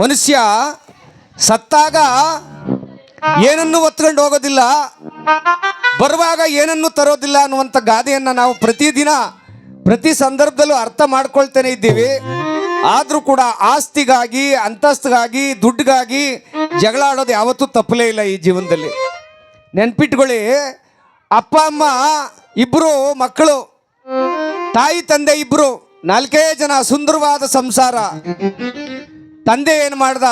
ಮನುಷ್ಯ ಸತ್ತಾಗ ಏನನ್ನು ಒತ್ಕೊಂಡು ಹೋಗೋದಿಲ್ಲ, ಬರುವಾಗ ಏನನ್ನು ತರೋದಿಲ್ಲ ಅನ್ನುವಂಥ ಗಾದೆಯನ್ನು ನಾವು ಪ್ರತಿದಿನ, ಪ್ರತಿ ಸಂದರ್ಭದಲ್ಲೂ ಅರ್ಥ ಮಾಡ್ಕೊಳ್ತೇನೆ ಇದ್ದೀವಿ. ಆದರೂ ಕೂಡ ಆಸ್ತಿಗಾಗಿ, ಅಂತಸ್ತಿಗಾಗಿ, ದುಡ್ಡಿಗಾಗಿ ಜಗಳ ಆಡೋದು ಯಾವತ್ತೂ ತಪ್ಪಲೇ ಇಲ್ಲ ಈ ಜೀವನದಲ್ಲಿ. ನೆನ್ಪಿಟ್ಕೊಳ್ಳಿ, ಅಪ್ಪ, ಅಮ್ಮ ಇಬ್ಬರು ಮಕ್ಕಳು, ತಾಯಿ, ತಂದೆ ಇಬ್ರು ನಾಲ್ಕೇ ಜನ ಸುಂದರವಾದ ಸಂಸಾರ. ತಂದೆ ಏನು ಮಾಡ್ದ?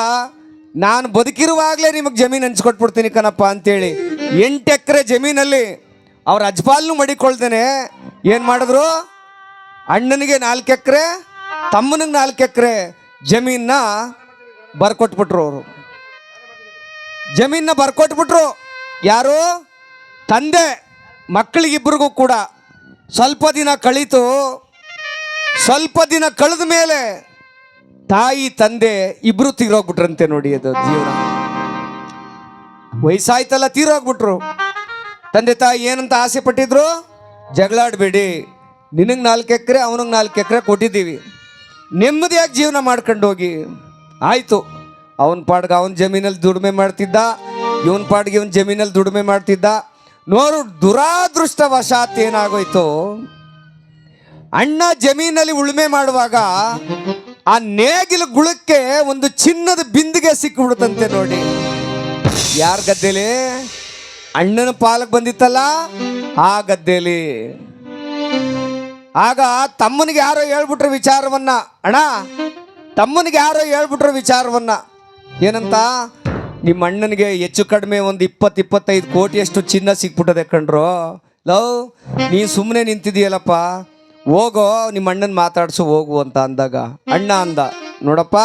ನಾನು ಬದುಕಿರುವಾಗಲೇ ನಿಮಗೆ ಜಮೀನು ಹಂಚ್ಕೊಟ್ಬಿಡ್ತೀನಿ ಕಣಪ್ಪ ಅಂತೇಳಿ ಎಂಟು ಎಕರೆ ಜಮೀನಲ್ಲಿ ಅವ್ರ ಅಜ್ಪಾಲ್ನು ಮಡಿಕೊಳ್ತೇನೆ ಏನು ಮಾಡಿದ್ರು? ಅಣ್ಣನಿಗೆ ನಾಲ್ಕು ಎಕರೆ, ತಮ್ಮನಿಗೆ ನಾಲ್ಕು ಎಕರೆ ಜಮೀನ ಬರ್ಕೊಟ್ಬಿಟ್ರು ಅವರು. ಜಮೀನ ಬರ್ಕೊಟ್ಬಿಟ್ರು. ಯಾರು? ತಂದೆ. ಮಕ್ಕಳಿಗಿಬ್ಬರಿಗೂ ಕೂಡ. ಸ್ವಲ್ಪ ದಿನ ಕಳೀತು. ಸ್ವಲ್ಪ ದಿನ ಕಳೆದ ಮೇಲೆ ತಾಯಿ, ತಂದೆ ಇಬ್ರು ತೀರೋಗ್ಬಿಟ್ರಂತೆ ನೋಡಿ ಅದು ಜೀವನ. ವಯಸ್ಸಾಯ್ತಲ್ಲ, ತೀರೋಗ್ಬಿಟ್ರು. ತಂದೆ, ತಾಯಿ ಏನಂತ ಆಸೆ ಪಟ್ಟಿದ್ರು? ಜಗಳಾಡಬೇಡಿ ನಿನಗೆ ನಾಲ್ಕು ಎಕರೆ, ಅವನಿಗೆ ನಾಲ್ಕು ಎಕರೆ ಕೊಟ್ಟಿದ್ದೀವಿ. ನೆಮ್ಮದಿಯಾಗಿ ಜೀವನ ಮಾಡ್ಕೊಂಡು ಹೋಗಿ. ಆಯಿತು. ಅವನ ಪಾಡ್ಗೆ ಅವನ ಜಮೀನಲ್ಲಿ ದುಡಿಮೆ ಮಾಡ್ತಿದ್ದ. ಇವನ್ ಪಾಡ್ಗೆ ಇವನ್ ಜಮೀನಲ್ಲಿ ದುಡಿಮೆ ಮಾಡ್ತಿದ್ದ. ನೋಡು, ದುರಾದೃಷ್ಟವಶಾತ್ ಏನಾಗೋಯ್ತು? ಅಣ್ಣ ಜಮೀನಲ್ಲಿ ಉಳುಮೆ ಮಾಡುವಾಗ ಆ ನೇಗಿಲು ಗುಳಕ್ಕೆ ಒಂದು ಚಿನ್ನದ ಬಿಂದಿಗೆ ಸಿಕ್ಕಿಬಿಡುತ್ತಂತೆ ನೋಡಿ. ಯಾರ ಗದ್ದೆಲಿ? ಅಣ್ಣನ ಪಾಲಕ್ ಬಂದಿತ್ತಲ್ಲ? ಆ ಗದ್ದೆಲಿ. ಆಗ ತಮ್ಮನಿಗೆ ಯಾರೋ ಹೇಳ್ಬಿಟ್ರು ವಿಚಾರವನ್ನ. ಅಣ್ಣ, ತಮ್ಮನಿಗೆ ಯಾರೋ ಹೇಳ್ಬಿಟ್ರು ವಿಚಾರವನ್ನ. ಏನಂತ? ನಿಮ್ಮ ಅಣ್ಣನಿಗೆ ಹೆಚ್ಚು ಕಡಿಮೆ ಒಂದು ಇಪ್ಪತ್ತು, ಇಪ್ಪತ್ತೈದು ಕೋಟಿಯಷ್ಟು ಚಿನ್ನ ಸಿಕ್ಬಿಟ್ಟದೆ ಕಣ್ರು. ಲವ್ ನೀ ಸುಮ್ಮನೆ ನಿಂತಿದೀಯಲ್ಲಪ್ಪ ಹೋಗೋ, ನಿಮ್ಮ ಅಣ್ಣನ ಮಾತಾಡ್ಸು, ಹೋಗು ಅಂತ ಅಂದಾಗ, ಅಣ್ಣ ಅಂದ, ನೋಡಪ್ಪ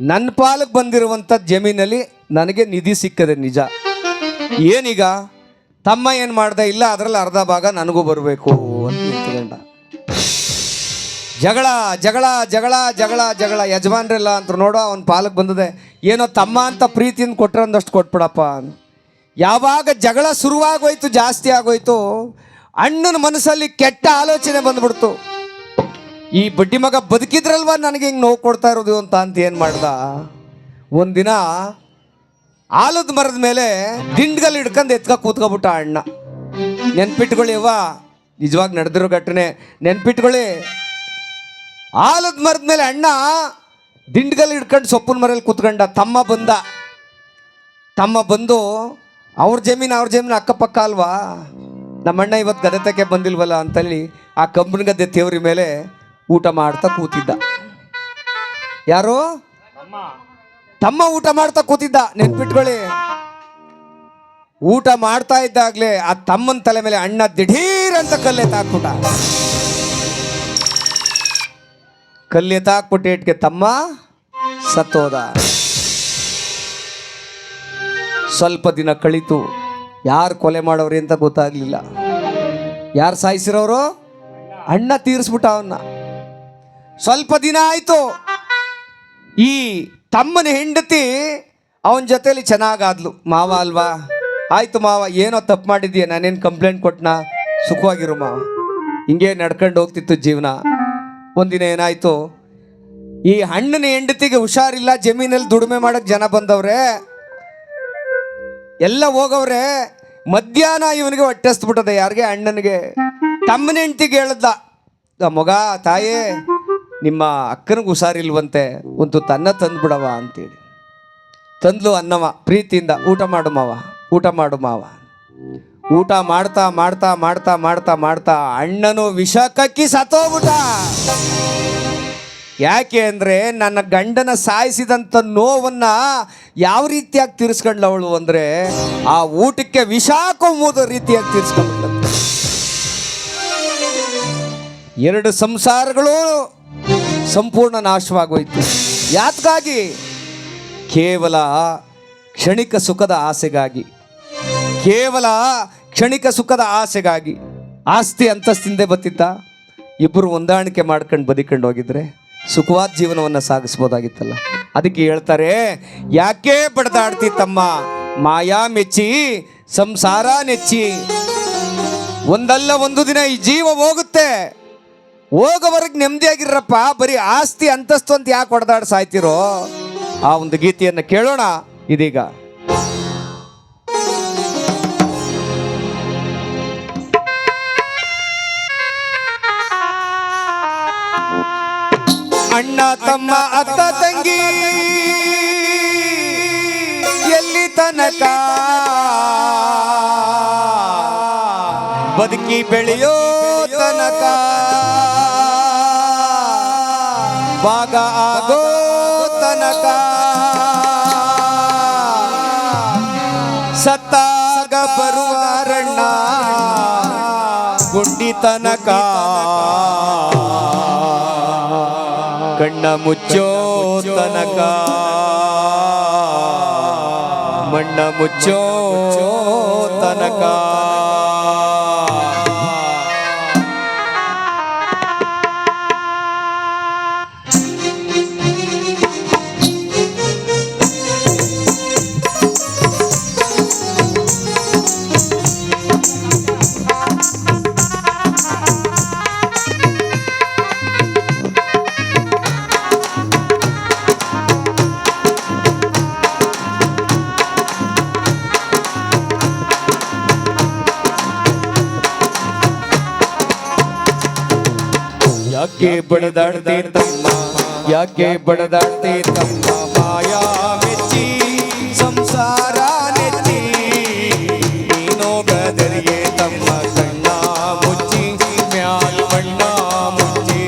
ನನ್ನ ಪಾಲಕ್ಕೆ ಬಂದಿರುವಂಥ ಜಮೀನಲ್ಲಿ ನನಗೆ ನಿಧಿ ಸಿಕ್ಕದೆ ನಿಜ. ಏನೀಗ, ತಮ್ಮ ಏನು ಮಾಡ್ದೆ, ಇಲ್ಲ, ಅದರಲ್ಲಿ ಅರ್ಧ ಭಾಗ ನನಗೂ ಬರಬೇಕು ಅಂತ ಜಗಳ ಜಗಳ ಜಗಳ ಜಗಳ ಜಗಳ, ಯಜಮಾನ್ರೆಲ್ಲ ಅಂತ ನೋಡೋ, ಅವ್ನ ಪಾಲಕ್ಕೆ ಬಂದದೆ, ಏನೋ ತಮ್ಮ ಅಂತ ಪ್ರೀತಿಯಿಂದ ಕೊಟ್ರೆ ಒಂದಷ್ಟು ಕೊಟ್ಬಿಡಪ್ಪ ಯಾವಾಗ ಜಗಳ ಶುರುವಾಗೋಯ್ತು, ಜಾಸ್ತಿ ಆಗೋಯ್ತು ಅಣ್ಣನ ಮನಸ್ಸಲ್ಲಿ ಕೆಟ್ಟ ಆಲೋಚನೆ ಬಂದ್ಬಿಡ್ತು. ಈ ಬಡ್ಡಿ ಮಗ ಬದುಕಿದ್ರಲ್ವ ನನಗೆ ಹಿಂಗೆ ನೋವು ಕೊಡ್ತಾ ಇರೋದು ಅಂತ ಅಂತ ಏನು ಮಾಡ್ದ? ಒಂದಿನ ಆಲದ ಮರದ ಮೇಲೆ ದಿಂಡ್ಗಲ್ಲಿ ಹಿಡ್ಕೊಂಡು ಎತ್ಕ ಕೂತ್ಕೊಬಿಟ್ಟ ಅಣ್ಣ. ನೆನ್ಪಿಟ್ಕೊಳ್ಳಿ ಅವ್ವ, ನಿಜವಾಗಿ ನಡೆದಿರೋ ಘಟನೆ. ನೆನ್ಪಿಟ್ಕೊಳ್ಳಿ. ಆಲದ ಮರದ ಮೇಲೆ ಅಣ್ಣ ದಿಂಡ್ಗಲ್ಲಿ ಹಿಡ್ಕೊಂಡು ಸೊಪ್ಪಿನ ಮರಲ್ಲಿ ಕೂತ್ಕೊಂಡ. ತಮ್ಮ ಬಂದ. ತಮ್ಮ ಬಂದು ಅವ್ರ ಜಮೀನು ಅವ್ರ ಜಮೀನು ಅಕ್ಕಪಕ್ಕ ಅಲ್ವಾ? ನಮ್ಮಣ್ಣ ಇವತ್ತು ಗದತಕ್ಕೆ ಬಂದಿಲ್ವಲ್ಲ ಅಂತೇಳಿ ಆ ಕಂಬನ ಗದ್ದೆ ತೇವ್ರ ಮೇಲೆ ಊಟ ಮಾಡ್ತಾ ಕೂತಿದ್ದ. ಯಾರು? ತಮ್ಮ ಊಟ ಮಾಡ್ತಾ ಕೂತಿದ್ದ. ನೆನ್ಪಿಟ್ಕೊಳ್ಳಿ. ಊಟ ಮಾಡ್ತಾ ಇದ್ದಾಗಲೇ ಆ ತಮ್ಮನ ತಲೆ ಮೇಲೆ ಅಣ್ಣ ದಿಢೀರ್ ಅಂತ ಕಲ್ಲೆ ತಾಕ್ಬಿಟ ಕಲ್ಲೆ ತಾಕ್ಬಿಟ್ಟೆ ಇಟ್ಗೆ ತಮ್ಮ ಸತ್ತೋದ. ಸ್ವಲ್ಪ ದಿನ ಕಳೀತು. ಯಾರು ಕೊಲೆ ಮಾಡೋರಿ ಅಂತ ಗೊತ್ತಾಗ್ಲಿಲ್ಲ. ಯಾರು ಸಾಯಿಸಿರೋರು? ಅಣ್ಣ ತೀರಿಸ್ಬಿಟ್ಟ ಅವನ್ನ ಸ್ವಲ್ಪ ದಿನ ಆಯ್ತು. ಈ ತಮ್ಮನ ಹೆಂಡತಿ ಅವನ ಜೊತೆಲಿ ಚೆನ್ನಾಗಾದ್ಲು. ಮಾವ ಅಲ್ವಾ? ಆಯ್ತು ಮಾವ, ಏನೋ ತಪ್ಪು ಮಾಡಿದೀಯ? ನಾನೇನು ಕಂಪ್ಲೇಂಟ್ ಕೊಟ್ನಾ? ಸುಖವಾಗಿರು ಮಾವ. ಹಿಂಗೆ ನಡ್ಕೊಂಡು ಹೋಗ್ತಿತ್ತು ಜೀವನ. ಒಂದಿನ ಏನಾಯ್ತು, ಈ ಹಣ್ಣಿನ ಹೆಂಡತಿಗೆ ಹುಷಾರಿಲ್ಲ, ಜಮೀನಲ್ಲಿ ದುಡಿಮೆ ಮಾಡಕ್ಕೆ ಜನ ಬಂದವ್ರೆ. ಎಲ್ಲ ಹೋಗವ್ರೆ, ಮಧ್ಯಾಹ್ನ ಇವನಿಗೆ ಹೊಟ್ಟೆಸ್ಬಿಟ್ಟದೆ ಯಾರಿಗೆ? ಅಣ್ಣನಿಗೆ. ತಮ್ಮನ ಹೆಂಡ್ತಿಗೆ ಹೇಳ್ದ "ಆ ಮಗ, ತಾಯಿ, ನಿಮ್ಮ ಅಕ್ಕನಿಗೆ ಹುಷಾರಿಲ್ವಂತೆ, ಒಂದು ತನ್ನ ತಂದ್ಬಿಡವ ಅಂತೇಳಿ. ತಂದ್ಲು ಅನ್ನವ, ಪ್ರೀತಿಯಿಂದ, ಊಟ ಮಾಡು ಮಾವ, ಊಟ ಮಾಡು ಮಾವ. ಊಟ ಮಾಡ್ತಾ ಮಾಡ್ತಾ ಮಾಡ್ತಾ ಮಾಡ್ತಾ ಮಾಡ್ತಾ ಅಣ್ಣನು ವಿಷ ಕಕ್ಕಿ ಸತ್ತೋಗ್ಬಿಟ್ಟ. ಯಾಕೆ ಅಂದರೆ ನನ್ನ ಗಂಡನ ಸಾಯಿಸಿದಂಥ ನೋವನ್ನು ಯಾವ ರೀತಿಯಾಗಿ ತೀರಿಸ್ಕೊಂಡ್ಲ ಅವಳು ಅಂದರೆ ಆ ಊಟಕ್ಕೆ ವಿಷ ಮೂದ ರೀತಿಯಾಗಿ ತೀರಿಸ್ಕೊಂಡ್ಬಿಟ್ಲಂತೆ. ಎರಡು ಸಂಸಾರಗಳು ಸಂಪೂರ್ಣ ನಾಶವಾಗೋಯ್ತು. ಯಾತ್ಗಾಗಿ? ಕೇವಲ ಕ್ಷಣಿಕ ಸುಖದ ಆಸೆಗಾಗಿ. ಕೇವಲ ಕ್ಷಣಿಕ ಸುಖದ ಆಸೆಗಾಗಿ. ಆಸ್ತಿ ಅಂತಸ್ತಿಂದೆ ಬತ್ತಿತ್ತ? ಇಬ್ಬರು ಹೊಂದಾಣಿಕೆ ಮಾಡ್ಕೊಂಡು ಬದುಕೊಂಡು ಹೋಗಿದ್ರೆ ಸುಖವಾದ ಜೀವನವನ್ನು ಸಾಗಿಸ್ಬೋದಾಗಿತ್ತಲ್ಲ. ಅದಕ್ಕೆ ಹೇಳ್ತಾರೆ, ಯಾಕೆ ಬಡ್ದಾಡ್ತಿ ತಮ್ಮ ಮಾಯಾ ಮೆಚ್ಚಿ, ಸಂಸಾರ ನೆಚ್ಚಿ. ಒಂದಲ್ಲ ಒಂದು ದಿನ ಈ ಜೀವ ಹೋಗುತ್ತೆ. ಹೋಗೋವರೆಗೆ ನೆಮ್ಮದಿಯಾಗಿರಪ್ಪ, ಬರೀ ಆಸ್ತಿ, ಅಂತಸ್ತು ಅಂತ ಯಾಕೆ ಹೊಡೆದಾಡ್ ಸಾಯ್ತಿರೋ ಆ ಒಂದು ಗೀತೆಯನ್ನು ಕೇಳೋಣ ಇದೀಗ. ಅಣ್ಣ, ತಮ್ಮ, ಅತ್ತ, ತಂಗಿ. ಎಲ್ಲಿ ತನಕ? ಬದುಕಿ ಬೆಳೆಯೋ ತನಕ. ಭಾಗ ಆಗೋ ತನಕ. ಸತ್ತಾಗ ಬರುವಾರಣ್ಣ ಗುಂಡಿ ತನಕ. ಕಣ್ಣ ಮುಚ್ಚೋ ತನಕ. ಮಣ್ಣ ಮುಚ್ಚೋ ತನಕ. ಬಡದಾಡ್ತೆ ತಮ್ಮ ಯಾಕೆ ಬಡದಾಡ್ತೆ ತಮ್ಮ ಮಾಯಾ ಮೆಚ್ಚಿ ಸಂಸಾರ ನೆಚ್ಚಿ ನೀನೋಗದರಿಗೆ ತಮ್ಮ ಕಣ್ಣ ಮುಚ್ಚಿ ಮ್ಯಾಲ್ ಬಣ್ಣ ಮುಚ್ಚಿ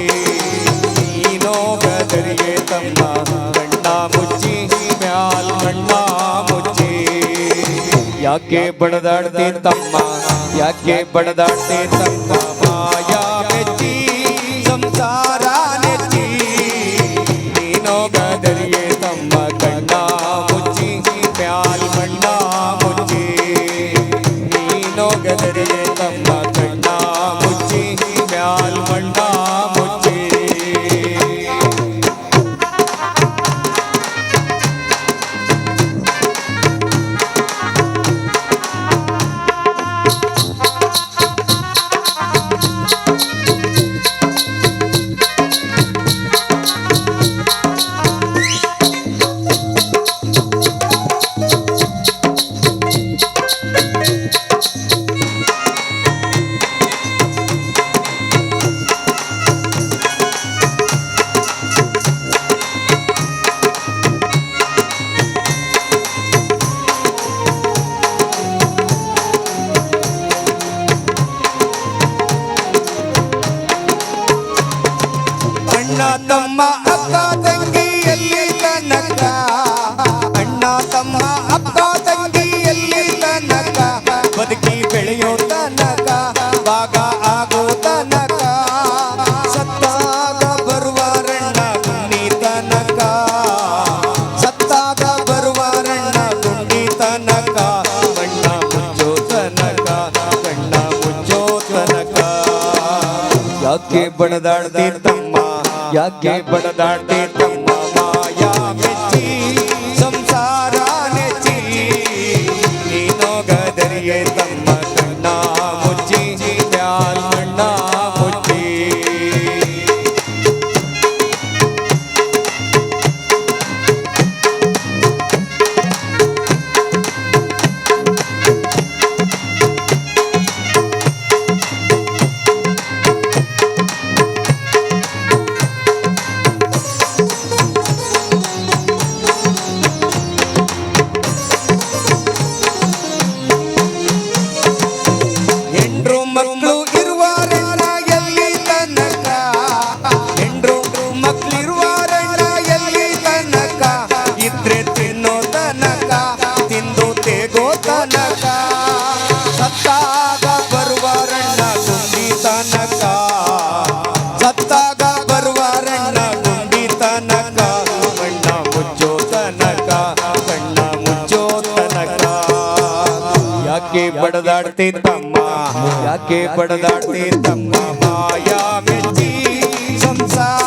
ನೀನೋಗದರಿಗೆ ತಮ್ಮ ಕಣ್ಣ ಮುಚ್ಚಿ ಮ್ಯಾಲ್ ಬಣ್ಣ ಮುಚ್ಚಿ ಯಾಕೆ ಬಡದಾಡ್ತೆ ತಮ್ಮ ಯಾಕೆ ಬಡದಾಡ್ತೆ ತಮ್ಮ ಮಾಯಾ ಮೆಚ್ಚಿ ಸಂಸಾರ ಯಾಕೆ ಬಡದಾಡ್ತಿ ತಮ್ಮ? ಯಾಕೆ ಬಡದಾಡ್ತಿ ತಮ್ಮ? ಯಾಕೆ ಬಡದಾಡ್ತಿ ತಮ್ಮ? ಯಾಕೆ ಬಡದಾಡ್ತಿ ತಮ್ಮ? ಮಾಯಾ ಮೆಚ್ಚಿ ಸಂಸಾರ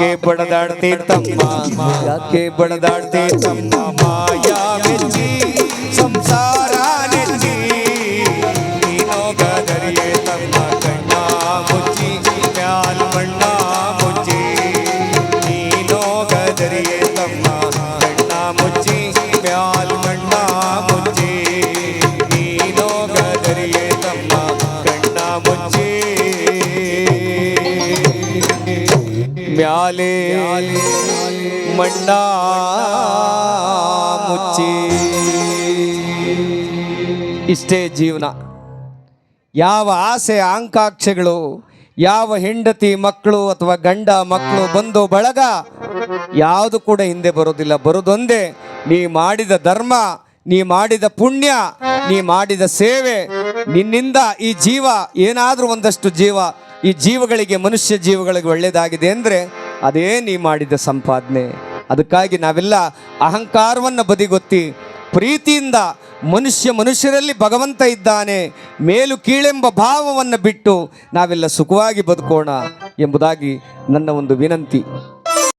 ಯಾಕೆ ಬಡದಾಡ್ತಿ ತಮ್ಮ ಯಾಕೆ ಬಡದಾಡ್ತಿ ತಮ್ಮ ಮಾಯಾ ಮ್ಯಾಲೆ ಮಣ್ಣ ಮುಚ್ಚಿ. ಇಷ್ಟೇ ಜೀವನ. ಯಾವ ಆಸೆ ಆಂಕಾಕ್ಷೆಗಳು ಯಾವ ಹೆಂಡತಿ ಮಕ್ಕಳು ಅಥವಾ ಗಂಡ ಮಕ್ಕಳು ಬಂದು ಬಳಗ, ಯಾವುದು ಕೂಡ ಹಿಂದೆ ಬರೋದಿಲ್ಲ ಬರೋದೊಂದೇ, ನೀ ಮಾಡಿದ ಧರ್ಮ, ನೀ ಮಾಡಿದ ಪುಣ್ಯ, ನೀ ಮಾಡಿದ ಸೇವೆ, ನಿನ್ನಿಂದ ಈ ಜೀವ, ಏನಾದರೂ ಒಂದಷ್ಟು ಜೀವ, ಈ ಜೀವಗಳಿಗೆ, ಮನುಷ್ಯ ಜೀವಗಳಿಗೆ ಒಳ್ಳೆಯದಾಗಿದೆ ಅಂದರೆ ಅದೇ ನೀ ಮಾಡಿದ ಸಂಪಾದನೆ. ಅದಕ್ಕಾಗಿ ನಾವೆಲ್ಲ ಅಹಂಕಾರವನ್ನು ಬದಿಗೊತ್ತಿ ಪ್ರೀತಿಯಿಂದ ಮನುಷ್ಯ ಮನುಷ್ಯರಲ್ಲಿ ಭಗವಂತ ಇದ್ದಾನೆ, ಮೇಲು ಕೀಳೆಂಬ ಭಾವವನ್ನು ಬಿಟ್ಟು ನಾವೆಲ್ಲ ಸುಖವಾಗಿ ಬದುಕೋಣ ಎಂಬುದಾಗಿ ನನ್ನ ಒಂದು ವಿನಂತಿ.